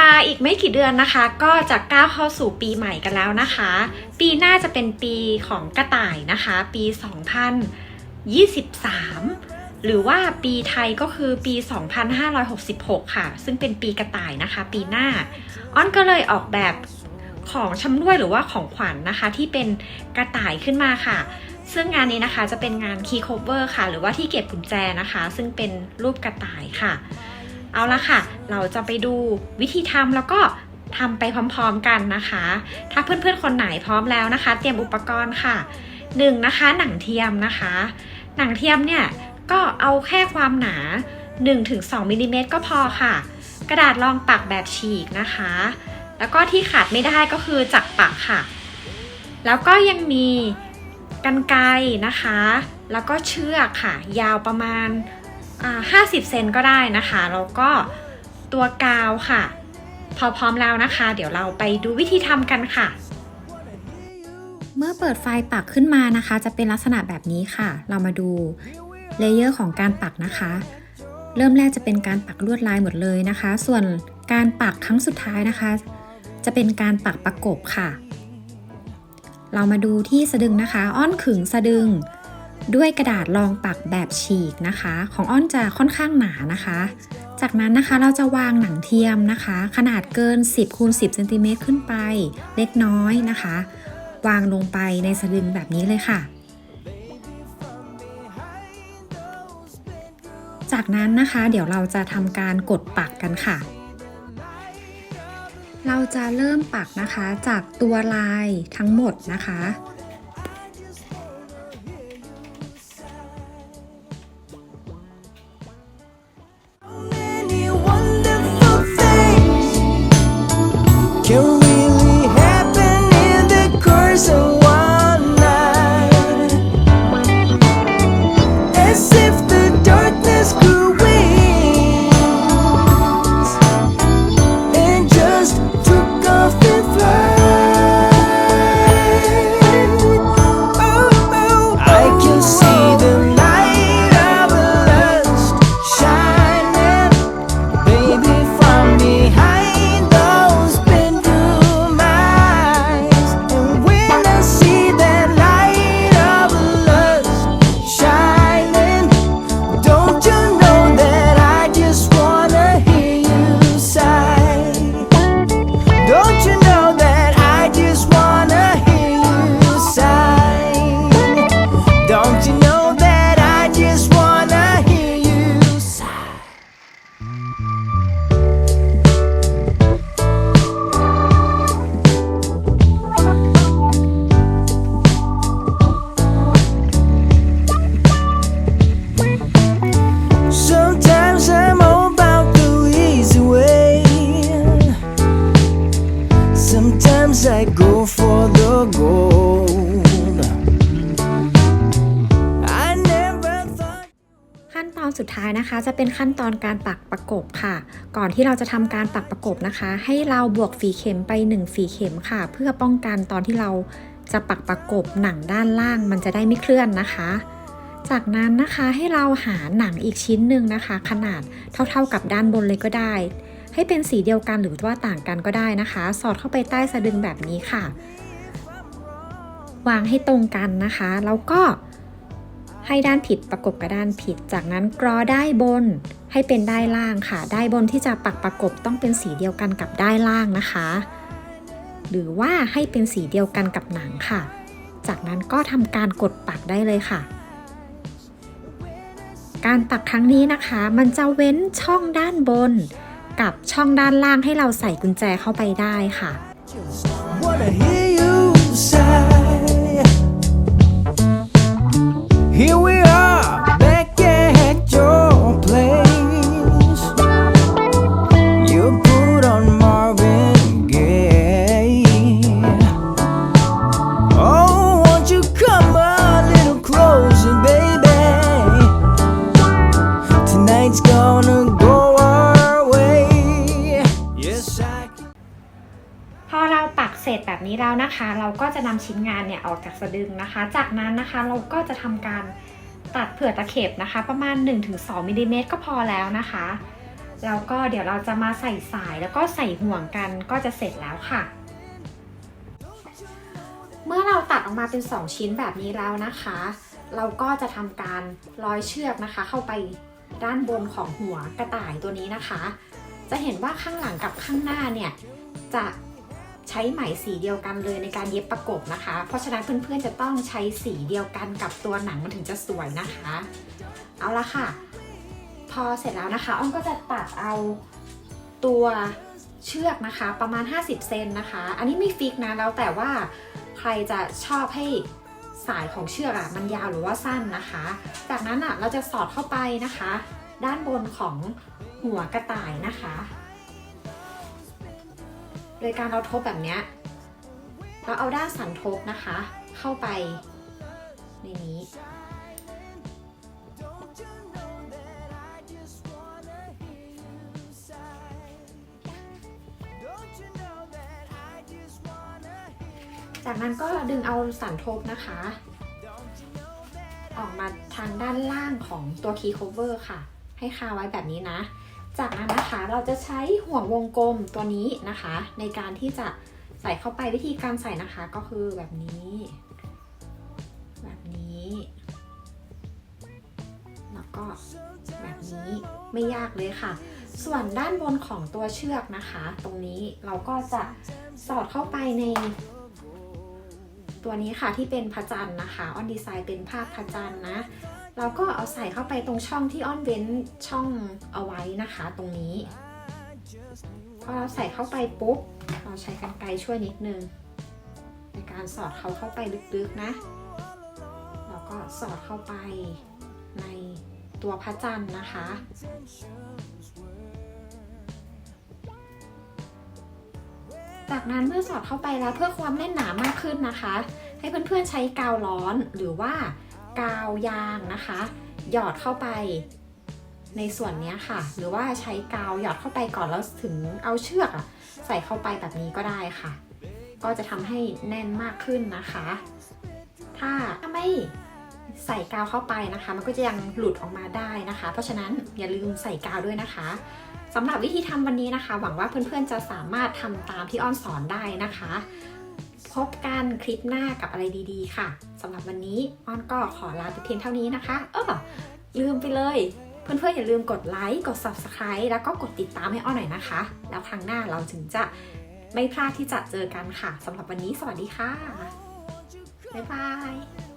ค่ะ อีกไม่กี่เดือนนะคะ ก็จะก้าวเข้าสู่ปีใหม่กันแล้วนะคะ ปีหน้าจะเป็นปีของกระต่ายนะคะ ปี 2023 หรือว่าปีไทยก็คือปี 2566 ค่ะ ซึ่งเป็นปีกระต่ายนะคะ ปีหน้า อ้อนก็เลยออกแบบของชำร่วยหรือว่าของขวัญนนะคะ ที่เป็นกระต่ายขึ้นมาค่ะ ซึ่งงานนี้นะคะจะเป็นงาน key cover ค่ะ หรือว่าที่เก็บกุญแจนะคะ ซึ่งเป็นรูปกระต่ายค่ะ เอาละค่ะ เราจะไปดูวิธีทำแล้วก็ทำไปพร้อมๆกันนะคะ ถ้าเพื่อนๆคนไหนพร้อมแล้วนะคะ เตรียมอุปกรณ์ค่ะ 1. น,นะคะหนังเทียมนะคะ หนังเทียมเนี่ยก็เอาแค่ความหนา 1-2มิลลิเมตรก็พอค่ะ กระดาษรองปักแบบฉีกนะคะ แล้วก็ที่ขาดไม่ได้ก็คือจักรปักค่ะ แล้วก็ยังมีกันไกนะคะ แล้วก็เชือกค่ะ ยาวประมาณ 50 เซนก็ได้นะคะ แล้วก็ตัวกาวค่ะ พอพร้อมแล้วนะคะ เดี๋ยวเราไปดูวิธีทำกันค่ะ เมื่อเปิดไฟปักขึ้นมานะคะ จะเป็นลักษณะแบบนี้ค่ะ เรามาดูเลเยอร์ของการปักนะคะ เริ่มแรกจะเป็นการปักลวดลายหมดเลยนะคะ ส่วนการปักครั้งสุดท้ายนะคะ จะเป็นการปักประกบค่ะ เรามาดูที่สะดึงนะคะ อ้อนขึงสะดึง ด้วยกระดาษรองปักแบบฉีกนะคะ ของอ้อนจะค่อนข้างหนานะคะ จากนั้นนะคะเราจะวางหนังเทียมนะคะ ขนาดเกิน 10คูณ10เซนติเมตรขึ้นไป เล็กน้อยนะคะ วางลงไปในสะดึงแบบนี้เลยค่ะ จากนั้นนะคะเดี๋ยวเราจะทำการกดปักกันค่ะเราจะเริ่มปักนะคะจากตัวลายทั้งหมดนะคะ อนสุดท้ายนะคะ จะเป็นขั้นตอนการปักประกบค่ะ ก่อนที่เราจะทำการปักประกบนะคะ ให้เราบวกฝีเข็มไป 1 ฝีเข็มค่ะ เพื่อป้องกันตอนที่เราจะปักประกบหนังด้านล่างมันจะได้ไม่เคลื่อนนะคะ จากนั้นนะคะให้เราหาหนังอีกชิ้นหนึ่งนะคะ ขนาดเท่าๆกับด้านบนเลยก็ได้ ให้เป็นสีเดียวกันหรือว่าต่างกันก็ได้นะคะ สอดเข้าไปใต้สะดึงแบบนี้ค่ะ วางให้ตรงกันนะคะ แล้วก็ ให้ด้านผิดประกบกับด้านผิด จากนั้นกรอได้บนให้เป็นได้ล่างค่ะ ได้บนที่จะปักประกบต้องเป็นสีเดียวกันกับได้ล่างนะคะ หรือว่าให้เป็นสีเดียวกันกับหนังค่ะ จากนั้นก็ทำการกดปักได้เลยค่ะ การปักครั้งนี้นะคะ มันจะเว้นช่องด้านบน กับช่องด้านล่างให้เราใส่กุญแจเข้าไปได้ค่ะ Wanna hear you sigh. Here we แบบนี้แล้วนะคะ เราก็จะนำชิ้นงานเนี่ยออกจากสะดึงนะคะ จากนั้นนะคะเราก็จะทำการตัดเผื่อตะเข็บนะคะ ประมาณ 1-2มิลลิเมตรก็พอแล้วนะคะแล้วก็เดี๋ยวเราจะมาใส่สายแล้วก็ใส่ห่วงกันก็จะเสร็จแล้วค่ะ เมื่อเราตัดออกมาเป็น 2 ชิ้นแบบนี้แล้วนะคะ เราก็จะทำการร้อยเชือกนะคะ เข้าไปด้านบนของหัวกระต่ายตัวนี้นะคะ จะเห็นว่าข้างหลังกับข้างหน้าเนี่ยจะ ใช้ไหมสีเดียวกันเลยในการเย็บประกบนะคะ เพราะฉะนั้นเพื่อนๆจะต้องใช้สีเดียวกันกับตัวหนังมันถึงจะสวยนะคะ เอาละค่ะ พอเสร็จแล้วนะคะอ้อมก็จะตัดเอาตัวเชือกนะคะ ประมาณ 50 เซนนะคะ อันนี้ไม่ฟิกนะแล้วแต่ว่าใครจะชอบให้สายของเชือกอะมันยาวหรือว่าสั้นนะคะ จากนั้นอะเราจะสอดเข้าไปนะคะ ด้านบนของหัวกระต่ายนะคะ โดยการเราทบแบบเนี้ยเราเอาด้านสันทบนะคะ เข้าไปในนี้ จากนั้นก็ดึงเอาสันทบนะคะ ออกมาทางด้านล่างของตัว key cover ค่ะ ให้คาไว้แบบนี้นะ จากนั้นนะคะเราจะใช้ห่วงวงกลมตัวนี้นะคะ ในการที่จะใส่เข้าไปวิธีการใส่นะคะก็คือแบบนี้ แบบนี้ แล้วก็แบบนี้ไม่ยากเลยค่ะ ส่วนด้านบนของตัวเชือกนะคะ ตรงนี้เราก็จะสอดเข้าไปใน ตัวนี้ค่ะที่เป็นพระจันทร์นะคะออนดีไซน์เป็นภาพพระจันทร์นะ เราก็เอาใส่เข้าไปตรงช่องที่อ้อนเว้นช่องเอาไว้นะคะตรงนี้ พอเราใส่เข้าไปปุ๊บ เราใช้กรรไกรช่วยนิดนึง ในการสอดเขาเข้าไปลึกๆนะ แล้วก็สอดเข้าไปในตัวพระจันทร์นะคะจากนั้นเมื่อสอดเข้าไปแล้วเพื่อความแน่นหนามากขึ้นนะคะ ให้เพื่อนๆใช้กาวร้อนหรือว่า กาวยางนะคะ หยอดเข้าไปในส่วนนี้ค่ะ หรือว่าใช้กาวหยอดเข้าไปก่อนแล้วถึงเอาเชือกใส่เข้าไปแบบนี้ก็ได้ค่ะ ก็จะทำให้แน่นมากขึ้นนะคะ ถ้าไม่ใส่กาวเข้าไปนะคะ มันก็จะยังหลุดออกมาได้นะคะ เพราะฉะนั้นอย่าลืมใส่กาวด้วยนะคะสำหรับวิธีทำวันนี้นะคะ หวังว่าเพื่อนๆจะสามารถทำตามที่อ้อนสอนได้นะคะ พบกันคลิปหน้ากับอะไรดีๆ ค่ะสำหรับวันนี้อ้อนก็ขอลาไปเพียงเท่านี้นะคะ เออลืมไปเลย เพื่อนๆอย่าลืมกดไลค์กด subscribe แล้วก็กดติดตามให้อ้อนหน่อยนะคะ แล้วครั้งหน้าเราถึงจะไม่พลาดที่จะเจอกันค่ะสำหรับวันนี้สวัสดีค่ะบ๊ายบาย